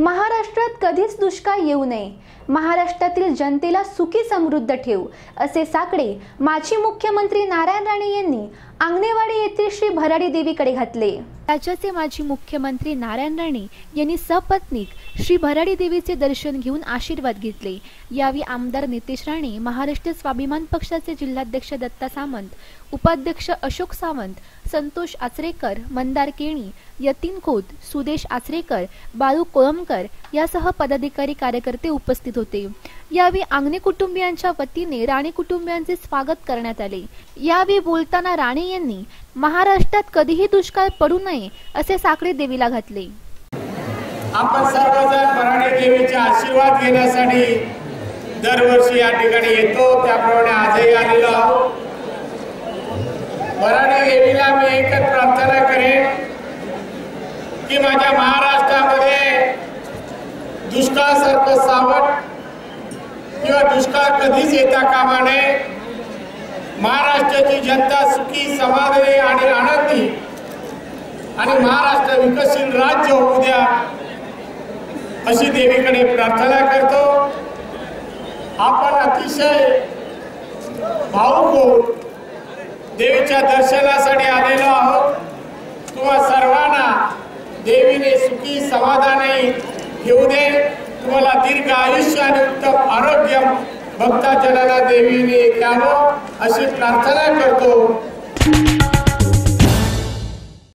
महाराष्ट्रात कधीच दुष्काळ येऊ नये. महाराष्ट्रातील जनतेला सुखी समृद्ध ठेवू असे साकडे माजी मुख्यमंत्री नारायण राणे यांनी आंगणेवाडी येथील श्री भराडी देवीकडे घातले. राज्याचे माजी मुख्यमंत्री नारायण राणे यांनी सपत्नीक श्री भराडी देवीचे दर्शन घेऊन आशीर्वाद घेतले. यावेळी आमदार नितेश राणे महाराष्ट्र स्वाभिमान पक्षाचे जिल्हाध्यक्ष दत्ता सामंत उपाध्यक्ष अशोक सावंत संतोष आचरेकर मंदार केणी यतीन खोत सुदेश आचरेकर बाळू कोळंबकर यासह पदाधिकारी कार्यकर्ते उपस्थित होते. यावेळी आंगणे कुटुंबियांच्या वतीने राणे कुटुंबियांचे स्वागत करण्यात आले. यावेळी बोलताना राणे यांनी महाराष्ट्रात कधीही दुष्काळ पडू नये असे साकडे देवीला घातले. आपण सर्वजण भराडी देवीचे आशीर्वाद घेण्यासाठी दरवर्षी या ठिकाणी येतो. त्याप्रमाणे आजही आलेलो आहोत. भराडी देवीला मी एकच प्रार्थना करेन की माझ्या महाराष्ट्रामध्ये दुष्काळासारखं सावट किंवा दुष्काळ कधीच येता कामा नये. महाराष्ट्राची जनता सुखी समाधानी आणि आनंदी. आणि महाराष्ट्र विकसित राज्य होऊ द्या अशी देवीकडे प्रार्थना करतो. आपण अतिशय भाऊक होऊन देवीच्या दर्शनासाठी आलेलो आहोत. तुम्हा सर्वांना देवीने सुखी समाधानी घेऊ दे. तुम्हाला दीर्घ आयुष्य आणि उत्तम आरोग्य भक्ताजनाला देवीने द्यावं अशी प्रार्थना करतो.